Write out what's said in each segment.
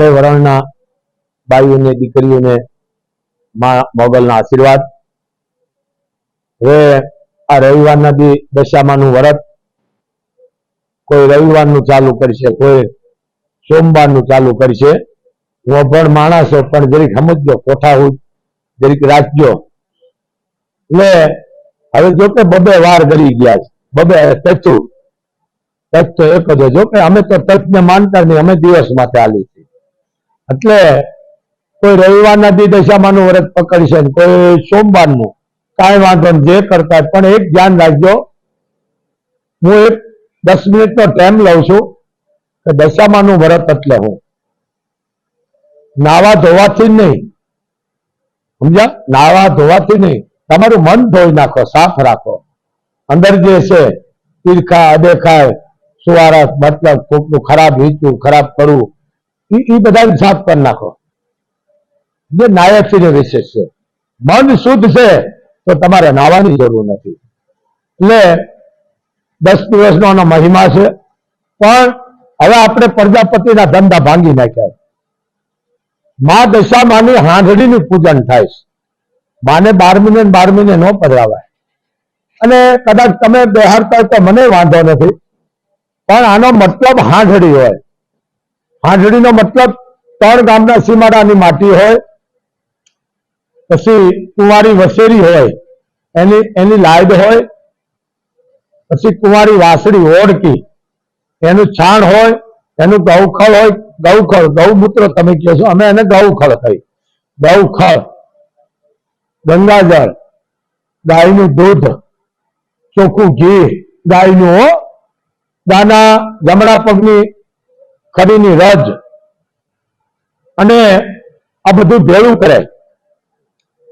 ત્રણેય વરણના બાઈઓને, દીકરીઓને મોગલના આશીર્વાદ. હવે આ રવિવારના બી દશામાનું વ્રત કોઈ રવિવારનું ચાલુ કરશે, કોઈ સોમવારનું ચાલુ કરશે. હું અભણ માણસો પણ જરીક સમજજો, કોઠા હું જરીક રાખજો. એટલે હવે જો કે બબે વાર કરી ગયા છે, બબે તત્વ તત્વ એક જ. જો કે અમે તો તત્વને માનતા નહીં, અમે દિવસ માટે આલી છીએ એટલે કોઈ રવિવારના દી દશામાનું વ્રત પકડશે કોઈ સોમવારનું, કાંઈ વાંધો જે કરતા પણ એક ધ્યાન રાખજો, હું એક દસ મિનિટનો ટાઈમ લઉં છું કે દશામાનું વ્રત એટલે હું. નાવા ધોવાથી નહીં. સમજ્યા? નાવા ધોવાથી નહીં. તમારું મન ધોઈ નાખો, સાફ રાખો. અંદર જે છે ઈર્ખા અદેખાય સુવારસ, મતલબ કોકનું ખરાબ હીચું, ખરાબ કરવું ઈ બધા સાફ કરી નાખો. જે નાયકથી વિશેષ છે. મન શુદ્ધ છે તો તમારે નાવાની જરૂર નથી. એટલે દસ દિવસનો આનો મહિમા છે. પણ હવે આપણે પ્રજાપતિના ધંધા ભાંગી નાખ્યા. મા દશામાની માની હાંડળીનું પૂજન થાય છે. માને બાર મહિને બાર મહિને ન પધરાવાય. અને કદાચ તમે બેહારતા તો મને વાંધો નથી. પણ આનો મતલબ હાંડળી હોય. હાંડળીનો મતલબ ત્રણ ગામના સીમાડાની માટી હોય, પછી કુંવારી વસેરી હોય, એની એની લાયદ હોય, પછી કુંવારી વાસળી ઓળકી એનું છાણ હોય, એનું ગૌખળ હોય, ગૌખળ, ગૌમૂત્ર તમે કહો છો, અમે એને ગૌખળ કહી ગૌખળ, ગંગાજળ, ગાયનું દૂધ, ચોખ્ખું ઘી, ગાયનું દાના, જમણા પગની ખડીની રજ અને આ બધું ભેળું કરાય.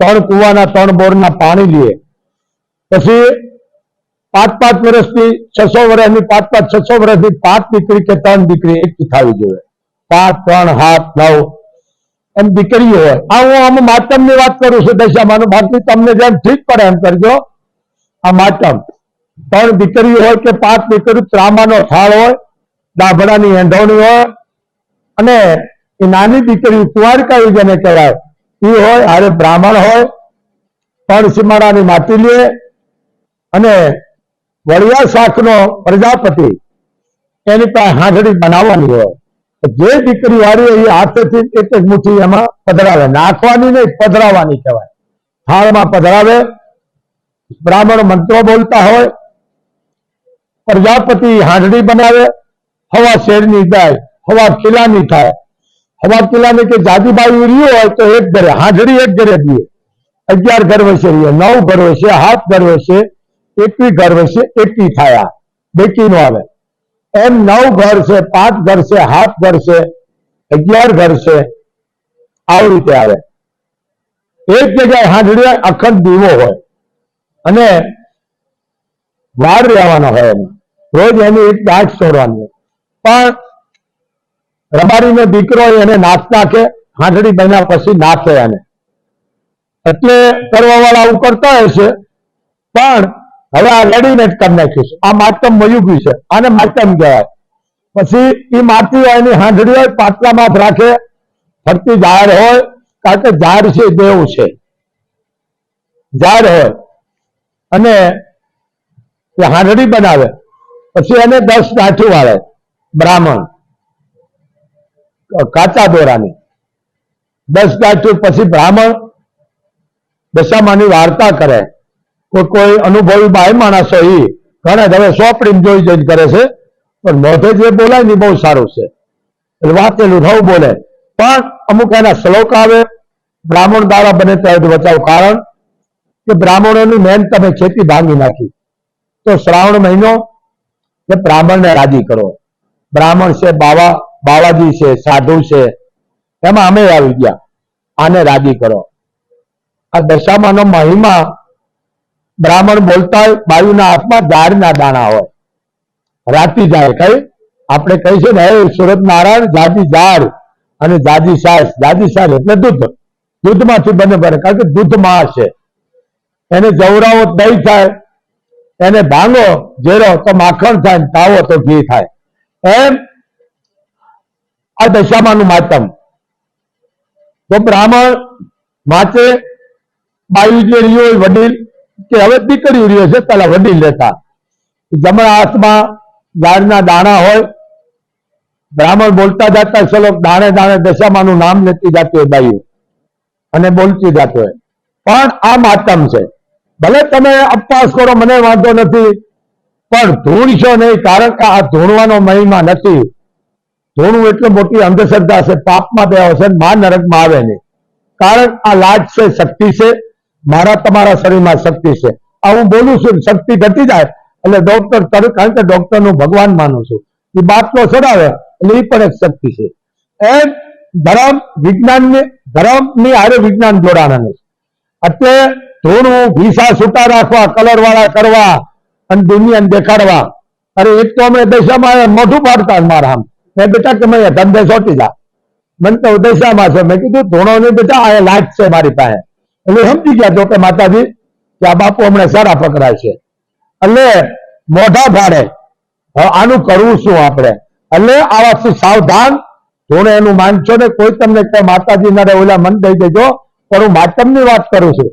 ત્રણ કુવાના, ત્રણ બોરના પાણી લઈએ પછી પાંચ પાંચ વર્ષથી છસો વર્ષની, પાંચ પાંચ છસો વર્ષની પાંચ દીકરી કે ત્રણ દીકરી એક થવી જોઈએ. પાંચ, ત્રણ હાથ નવ એમ દીકરીઓ હોય. આ હું આમ માતમની વાત કરું છું, દશામાનું, બાકી તમને જેમ ઠીક પડે એમ કરજો. આ માતમ. ત્રણ દીકરીઓ હોય કે પાંચ દીકરી, ત્રામાનો થાળ હોય ડાભડાની એંધવણી હોય અને એ નાની દીકરી કુંવારિકા જેને કહેવાય, એ હોય, હારે બ્રાહ્મણ હોય પણ સીમાડાની માટી લે અને વળિયા શાખનો પ્રજાપતિ, એની પાસે હાંડળી બનાવવાની હોય. જે દીકરી વાળી હોય એ હાથેથી એક જ મુઠ્ઠી એમાં પધરાવે. નાખવાની નહીં, પધરાવાની કહેવાય. થાળમાં પધરાવે. બ્રાહ્મણ મંત્રો બોલતા હોય. પ્રજાપતિ હાંડળી બનાવે. હવા શેરની થાય, હવા કિલ્લાની થાય. હવા કિલ્લાની કે જાદીબાઈ ઉરી હોય તો એક ઘરે હાંડળી એક ઘરે દે અગિયાર ઘર વસે નવ ઘર વસે, હાથ ઘર વસે એકવી ઘર વસે, એકી થાયા બેકી નો આવે. એમ નવ ઘર છે, પાંચ ઘર છે, હાથ ઘર છે, અગિયાર ઘર છે, આવી રીતે આવે. એક જગ્યાએ હાંડળી અખંડ દીવો હોય અને વાર રહેવાનો હોય એમાં. રોજ એની એક દાંત છોડવાની પણ રબારીનો દીકરો એને નાશ નાખે હાંઠડી બન્યા પછી નાખે એને એટલે કરવા વાળા આવું કરતા હશે પણ હવે આ રેડીમેડ કરી નાખ્યું છે આ માતમ મયુગી છે. આને માતમ કહેવાય. પછી એ માટી હોય, એની હાંઠડી હોય, પાટલામાં રાખે. ફરતી ઝાડ હોય, કારણ કે ઝાડ છે, દેવ છે. ઝાડ હોય. અને એ હાંડળી બનાવે. પછી એને દસ ગાંઠી વાળે. બ્રાહ્મણ. કાચા દોરાની. દસ ગાંઠ પછી બ્રાહ્મણ. દશામાની વાર્તા કરે. કોઈ કોઈ અનુભવી બાય માણસો હોય ઘણા હવે સોંપડીને જોઈ જોઈ કરે છે. પણ મોઢે જે બોલાય ને બહુ સારું છે. એટલે વાંચેલું નવું બોલે. પણ અમુક એના શ્લોક આવે. બ્રાહ્મણ દ્વારા બને ત્યારે બચાવ કારણ કે બ્રાહ્મણોની મેન તમે ખેતી ભાંગી નાખી. તો શ્રાવણ મહિનો એ બ્રાહ્મણને રાજી કરો. બ્રાહ્મણ છે, બાવા, બાવાજી છે, સાધુ છે, એમાં અમે આવી ગયા. આને રાજી કરો. આ દશામાનો મહિમા બ્રાહ્મણ બોલતા હોય, બાયુના હાથમાં ઝાડના દાણા હોય. રાતી જાય, કઈ? આપણે કહી છે ને સુરત નારાયણ જાજી ઝાડ અને જાજી સાસ. જાજી સાસ એટલે દૂધ. દૂધમાંથી બને બને કારણ કે દૂધમાં છે. એને જવરાવો દહીં થાય, એને ભાંગો જેરો તો માખણ થાય તાવો તો ઘી થાય. એમ? આ દશામાનું માતમ. તો બ્રાહ્મણ માથે બાયુ જે રહ્યો હોય વડીલ, કે હવે દીકરી રહ્યો છે, પેલા વડીલ લેતા જમણા હાથમાં ઝાડના દાણા હોય, બ્રાહ્મણ બોલતા જતા ચલો દાણે દાણે દશામાનું નામ લેતી જતી હોય બાયુ. અને બોલતી જતો હોય. પણ આ માતમ છે. ભલે તમે અપવાસ કરો, મને વાંધો નથી. પણ ધૂણશો નહીં, કારણ કે આ ધૂણવાનો મહિમા નથી. ધૂણવું એટલે મોટી અંધશ્રદ્ધા છે, પાપમાં બે હશે મા નરકમાં આવે નહીં. કારણ આ લાજ છે, શક્તિ છે. મારા તમારા શરીરમાં શક્તિ છે. આ હું બોલું છું શક્તિ ઘટી જાય, એટલે ડોક્ટર તરત કારણ કે ડોક્ટરનું ભગવાન માનું છું. એ બાટલો ચડાવે એટલે એ પણ એક શક્તિ છે. એમ ધર્મ વિજ્ઞાનને ધર્મની આરે વિજ્ઞાન જોડાણા છે. એટલે ધૂણવું ભીસા છૂટા રાખવા કલર વાળા કરવા અને દુનિયાને દેખાડવા. અરે એક તો અમે દશામાં મોઢું પાડતા મારા આમ. મેં બેટા કે મેં ધંધે સોટી જા. મને તો દશામાં છે. મેં કીધું, ધોણો નહીં બેટા, આ લાજ છે મારી પાસે. એટલે સમજી ગયા તો કે માતાજી, કે આ બાપુ હમણાં સારા પકડાય છે. એટલે મોઢા ફાડે આનું કરવું શું આપણે? એટલે આવાથી સાવધાન? ધોણે એનું માનશો ને કોઈ તમને કે માતાજી ના ઓલા, મન દઈ દેજો, પણ હું માતમની વાત કરું છું.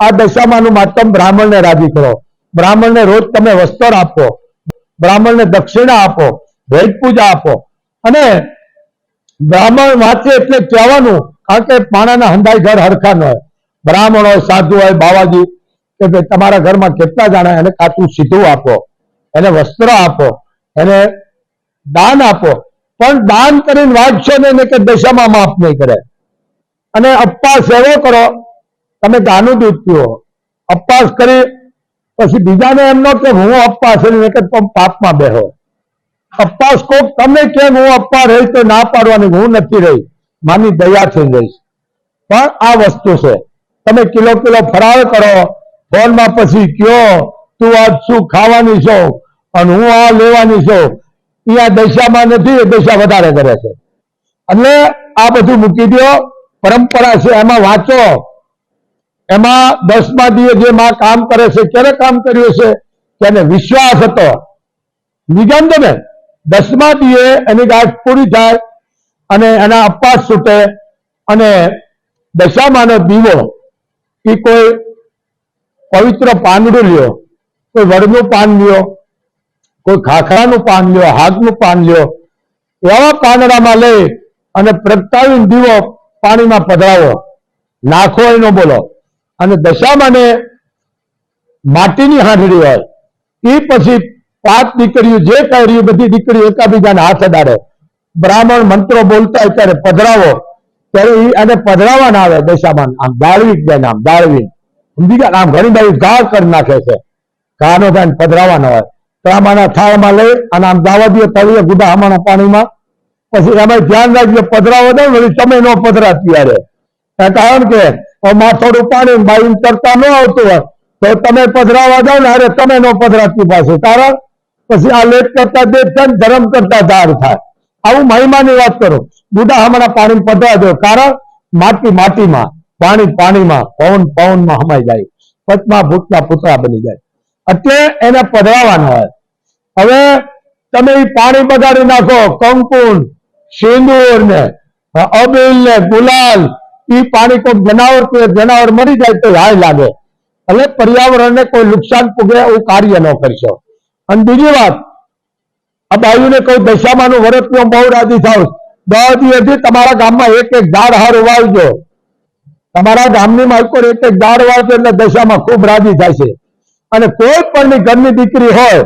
આ દશામાં નું માતમ બ્રાહ્મણને રાજી કરો. બ્રાહ્મણને રોજ તમે વસ્ત્ર આપો, બ્રાહ્મણને દક્ષિણા આપો ભેટ પૂજા આપો. અને બ્રાહ્મણ વાંચે એટલે કહેવાનું, કારણ કે પાણાના હંધાઈ ઘર હરખા ન હોય. બ્રાહ્મણ હોય સાધુ હોય, બાવાજી, કે ભાઈ તમારા ઘરમાં કેટલા જાણા એને કાચું સીધું આપો, એને વસ્ત્ર આપો, એને દાન આપો. પણ દાન કરીને વાંચશો ને એને કે દશામાં માફ નહીં કરે. અને અપવાસ એવો કરો, તમે ગાનું દૂધ પીવો. અપવાસ કરી પછી બીજાને એમ ન કે હું અપ્પા છે કે તમે પાપમાં બેહો. અપ્પા કોક તમે કેમ હું અપ્પા રહી તો ના પાડવાની? હું નથી રહી. માની દયાથી રહીશ પણ આ વસ્તુ છે. તમે કિલો કિલો ફરાળ કરો, ફોનમાં પછી કયો, તું આજ શું ખાવાની છો? અને હું આ લેવાની છું? અહીંયા દશામાં નથી, એ દશા વધારે કરે છે. એટલે આ બધું મૂકી દો. પરંપરા છે, એમાં વાંચો. એમાં દસમા દીએ જે માં કામ કરે છે, ક્યારે કામ કર્યું છે? એને વિશ્વાસ હતો. નિગમ ને દસમા દીએ એની ગાંઠ પૂરી થાય અને એના અપવાસ છૂટે અને દશામાનો દીવો એ કોઈ પવિત્ર પાંદડું લ્યો, કોઈ વડનું પાન લ્યો, કોઈ ખાખરાનું પાન લ્યો, હાથનું પાન લ્યો, એવા પાંદડામાં લઈ અને પ્રગટાવીને દીવો પાણીમાં પધરાવો. નાખો એનો બોલો. અને દશામાને માટીની હાંડડી હોય, એ પછી પાંચ દીકરીઓ જે કર્યું બધી દીકરીઓ એકાબીજાને હાથ અડાડે. બ્રાહ્મણ મંત્રો બોલતા હોય ત્યારે પધરાવો, ત્યારે એ અને પધરાવાના આવે દશામાન આમ દાળવી જ આમ દાળવી સમજી ગયા આમ ઘણી બધી ઘા કરી નાખે છે. ઘાનો થાય ને પધરાવાના હોય. ત્રામાના થાળમાં લઈ અને આમ દાવા દઈએ તળીએ ગુદા હમાણા પાણીમાં. પછી એમાં ધ્યાન રાખજો, પધરાવો દો વળી તમે નો પધરા ત્યારે કારણ કે માથોડું પાણી બાયું કરતા ન આવતું હોય, તો તમે પધરાવા જાઓ ને, અરે તમે ન પધરાતી પાસે કારણ પછી આ લેટ કરતા દેખ થાય ધરમ કરતા ધાર થાય. આવું મહિમાની વાત કરો. બુડા હમણાં પાણી પધરા દો, કારણ માટી માટીમાં, પાણી પાણીમાં, પવન પવનમાં હમાઈ જાય. પચમાં ભૂતના પુતળા બની જાય. એટલે એને પધરાવાના હોય. હવે તમે પાણી બગાડી નાખો, કંકુન સિંદૂર ને અબીલ ને ગુલાલ એ પાણી કોઈ જનાવર પીએ જનાવર મરી જાય તો હાય લાગે. એટલે પર્યાવરણને કોઈ નુકસાન પૂગે એવું કાર્ય ન કરશો અને બીજી વાત, આ બાયુને કોઈ દશામાનું વરસનું બહુ રાજી થાવ. દસ દિવસથી તમારા ગામમાં એક એક ઝાડ હાર વાવજો. તમારા ગામની માલકો એક એક ઝાડ વાવજો એટલે દશામાં ખૂબ રાજી થાય છે અને કોઈ પણ ઘરની દીકરી હોય,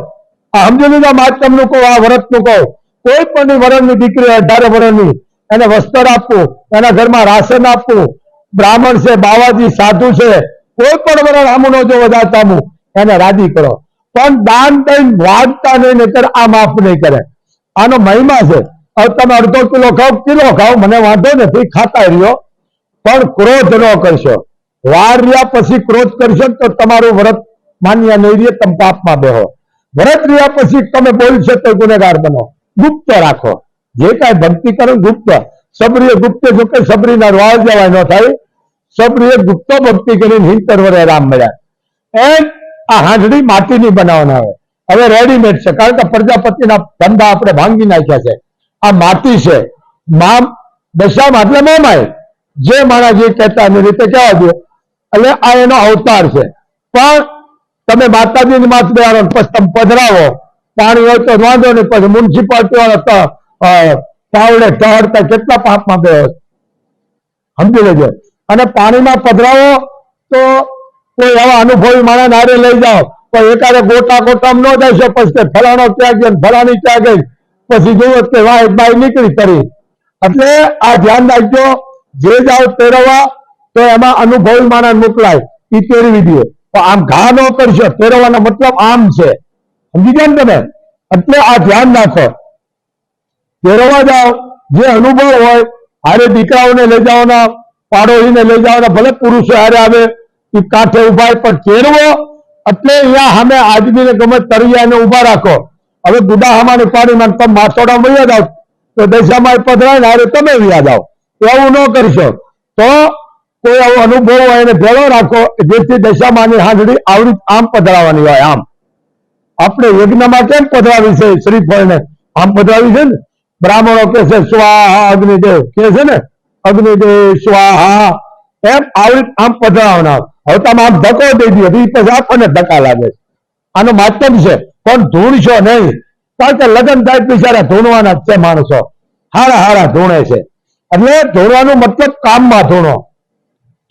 આ સમજી લીધા માતમનું કહો, આ વ્રતનું કહો. કોઈ પણ વરણની દીકરી અઢારે વરણની એને વસ્ત્ર આપવું, એના ઘરમાં રાશન આપવું. બ્રાહ્મણ છે, બાવાજી, સાધુ છે, કોઈ પણ વરણ આમું જો વધારતામું એને રાજી કરો. પણ દાન દઈને વાંચતા નહીં, નહીતર આ માફ નહીં કરે. આનો મહિમા છે. હવે તમે અડધો કિલો ખાવ કિલો ખાવ મને વાંધો નથી ખાતા રહ્યો. પણ ક્રોધ ન કરશો. વાર રહ્યા પછી ક્રોધ કરશો તો તમારું વ્રત માન્ય નહીં રહે, તમે પાપમાં બેહો. વ્રત રહ્યા પછી તમે બોલશો તો ગુનેગાર બનો. ગુપ્ત રાખો. જે કાંઈ ભક્તિ કરો ગુપ્ત, સબરીએ ગુપ્ત જો કે સબરીના વાળ જવાય ન થાય. સબરીએ ગુપ્ત ભક્તિ કરીને હિંતર તરવરે રામ મળ્યા. એમ આ હાંડડી માટીની બનાવવાના આવે હવે રેડીમેડ છે. કારણ કે પ્રજાપતિના ધંધા આપણે ભાંગી નાખ્યા છે. આ માટી છે. મામ દશા એટલે મોમાય. જે માણસ જે કહેતા એની રીતે કહેવા દો. એટલે આ એનો અવતાર છે. પણ તમે માતાજીની માથ બેહાડો ને પછી તમે પધરાવો. પાણી હોય તો વાંધો નહીં. પછી મ્યુનિસિપાલિટી વાળા પાવડે ચડતા કેટલા પાપમાં ગયો. સમજી લેજો. અને પાણીમાં પધરાવો તો કોઈ એવા અનુભવી માણસ નારે લઈ જાઓ. તો એકાદે ગોટા ગોટામાં ન છે, પછી ફલાણો ત્યાં ગયો ફલાણી ત્યાં ગઈ પછી જોયું કે વાય બાય નીકળી કરી એટલે આ ધ્યાન રાખજો. જે જાઓ તેરવા તો એમાં અનુભવી માણસ મોકલાય. એ તેરવી દે. તો આમ ઘા ન કરશો. તેરવાનો મતલબ આમ છે. સમજી ગયા ને તમે? એટલે આ ધ્યાન રાખો. તેરવા જાઓ જે અનુભવ હોય, હારે દીકરાઓને લઈ જવાના, પાડોશીને લઈ જવાના, ભલે પુરુષો હારે આવે એ કાંઠે ઊભા પણ તેરવો એટલે અહીંયા સામે આદમીને ગમે તરિયાને ઊભા રાખો. હવે ગુડાહામાની પાણીમાં તમે માથોડા મળ્યા જાઓ, તો દશામાં પધરાય ને હારે તમે વયા જાઓ. એવું ન કરશો. તો કોઈ આવો અનુભવ હોય એને ભેળો રાખો જેથી દશામાની હાજરી આવડી આમ પધરાવાની હોય, આમ. આપણે યજ્ઞમાં કેમ પધરાવી છે? શ્રીફળને આમ પધરાવી છે ને? બ્રાહ્મણો કે છે, સ્વાહા અગ્નિદેવ. કે છે ને, અગ્નિદેવ, સ્વાહા. એમ આવી આમ પધરાવનાર. હવે તમે આમ ધક્કો દઈ દઈએ એ પછી આપણને ધક્કા લાગે છે. આનો માધ્યમ છે પણ ધૂણશો નહીં. કારણ કે લગ્ન થાય બિચારા ધૂણવાના જ છે માણસો. હારા હારા ધૂણે છે. એટલે ધૂણવાનો મતલબ કામમાં ધૂણો.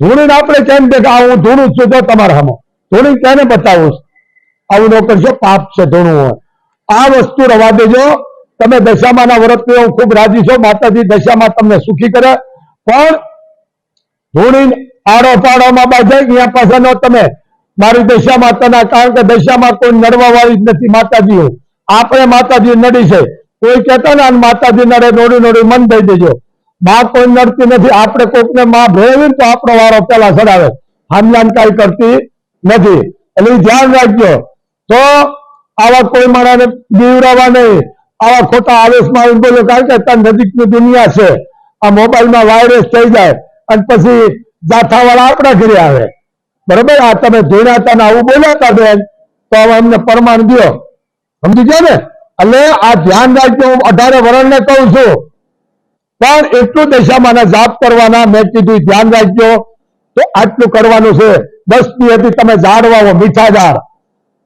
ધૂણીને આપણે કેમ કે આ હું ધૂણું છું, તો તમારા હમો. ધૂણી કેને બતાવું? છું? આવું ન કરશો, પાપ છે ધૂણું હોય. આ વસ્તુ રવા દેજો તમે દશામાના વ્રત હું ખૂબ રાજી છો, માતાજી દશામાં તમને સુખી કરે. પણ ધૂણી આડો પાડોમાં બાજાય અહીંયા પાછા ન તમે. મારી દશા માતાના કારણ કે દશામાં કોઈ નડવા વાળી જ નથી માતાજીઓ. આપણે માતાજી નડી છે. કોઈ કહેતા ને માતાજી નડે, નોડી નોડી, મન થઈ દેજો. માં કોઈ નડતી નથી. આપણે કોકને માં ભેળવી તો આપણો વારો પેલા ચડાવે. હામલાન કાંઈ કરતી નથી. એટલે ધ્યાન રાખજો. તો આવા કોઈ માણસને બીવરાવા નહીં. આવા ખોટા આવેશમાં બોલો કારણ કે અત્યારે નજીકની દુનિયા છે. આ મોબાઈલમાં વાયરસ થઈ જાય અને પછી જાથાવાળા આપણા ઘરે આવે. બરોબર? આ તમે ને આવું બોલ્યા બેન તો હવે અમને પરમાણ દો. સમજી ગયા ને? એટલે આ ધ્યાન રાખજો, હું અઢારે વરણને કહું છું. પણ એટલું દશામાં જાપ કરવાના મેં કીધું, ધ્યાન રાખજો. તો આટલું કરવાનું છે. દસ હતી તમે ઝાડ વાવો મીઠા ઝાડ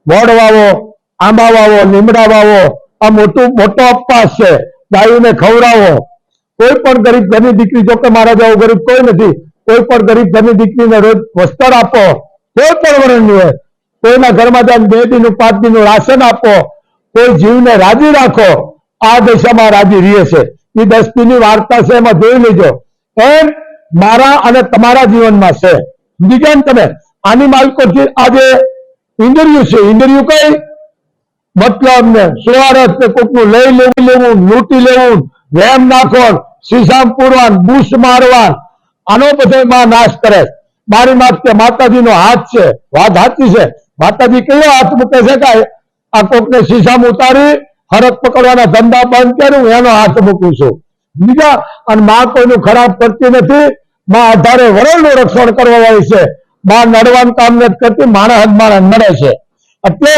વડ વાવો આંબા વાવો લીમડા વાવો આ મોટું, મોટો અપવાસ છે. ગાયોને ખવડાવો. કોઈ પણ ગરીબ ઘરની દીકરી, જો કે મારા જેવો ગરીબ કોઈ નથી, કોઈ પણ ગરીબ ઘરની દીકરીને રોજ વસ્ત્ર આપો, કોઈ પણ વર્ણની હોય. કોઈના ઘરમાં જાય બે દીનું પાંચ દીનું રાશન આપો, કોઈ જીવને રાજી રાખો, આ દિશામાં રાજી રહે છે. એ દસ પીની વાર્તા છે, એમાં જોઈ લેજો. એમ મારા અને તમારા જીવનમાં છે. ને તમે આની માલકો આજે ઇન્ટરવ્યુ છે. ઇન્ટરવ્યુ કઈ? મતલબ ને સુવારસ ને કોકનું લઈ લેવું લેવું, લૂંટી લેવું, વેમ નાખો શીશામ પૂરવાન બુશ મારવાન. આનો બધો માં નાશ કરે મારી માત કે માતાજીનો હાથ છે, વાત સાચી છે. માતાજી કયો હાથ મૂકે છે કે આ કોકને શીશામ ઉતારી હરક પકડવાના ધંધા બંધ કર્યું એનો હાથ મૂકું છું. બીજા, અને માં કોઈનું ખરાબ કરતી નથી. માં અઢારે વરણનું રક્ષણ કરવા વાળી છે. માં નડવાનું કામ નથી કરતી, માણસ માણસ નડે છે. એટલે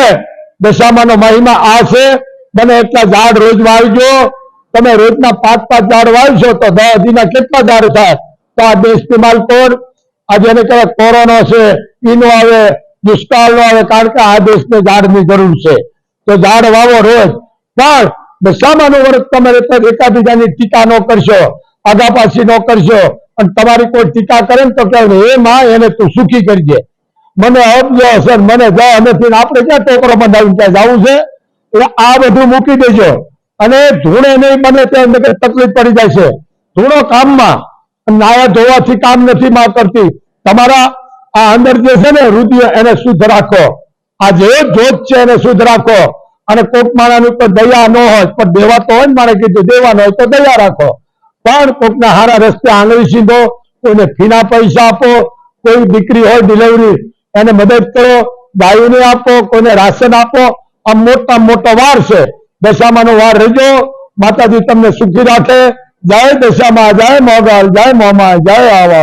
દશામાનો મહિમા આ છે. બને એટલા ઝાડ રોજ વાવજો. તમે રોજના પાંચ પાંચ ઝાડ વાવશો તો દસ કેટલા ઝાડ થાય? તો આ દેશની માલકોર આ જેને કહેવાય કોરોના છે. ઈનો આવે દુષ્કાળ આવે, કારણ કે આ દેશને ઝાડની જરૂર છે. તો ઝાડ વાવો રોજ. પણ દશામાનું વર્ત તમે એકાબીજાની ટીકા ન કરશો. આગાપાછી ન કરશો. અને તમારી કોઈ ટીકા કરે ને તો કહેવાય હે માં, એને તું સુખી કરજે. મને અબજો સર ને મને જાઓ નથી આપણે ક્યાં ટોકરો બનાવીને ક્યાં જવું છે? એટલે આ બધું મૂકી દેજો. અને ધૂણે નહીં બને ત્યાં તકલીફ પડી જાય છે. ધૂણો કામમાં. નાયા ધોવાથી કામ નથી માં કરતી. તમારા આ અંદર જે છે ને રુધિર, એને શુદ્ધ રાખો. આ જે જોત છે એને શુદ્ધ રાખો. અને કોક માણાની ઉપર દયા ન હોય, પણ દેવા તો હોય ને મારે કીધું, દેવાનો હોય તો દયા રાખો. પણ કોકના હારા રસ્તે આંગળી સીધો, કોઈને ફીના પૈસા આપો, કોઈ દીકરી હોય ડિલિવરી એને મદદ કરો, ગાયોને આપો, કોઈને રાશન આપો. આ મોટા મોટો વાર છે. દશામાનો વાર રહેજો માતાજી તમને સુખી રાખે. જય દશામાં, જય મોગલ, જય મોમા જય આવા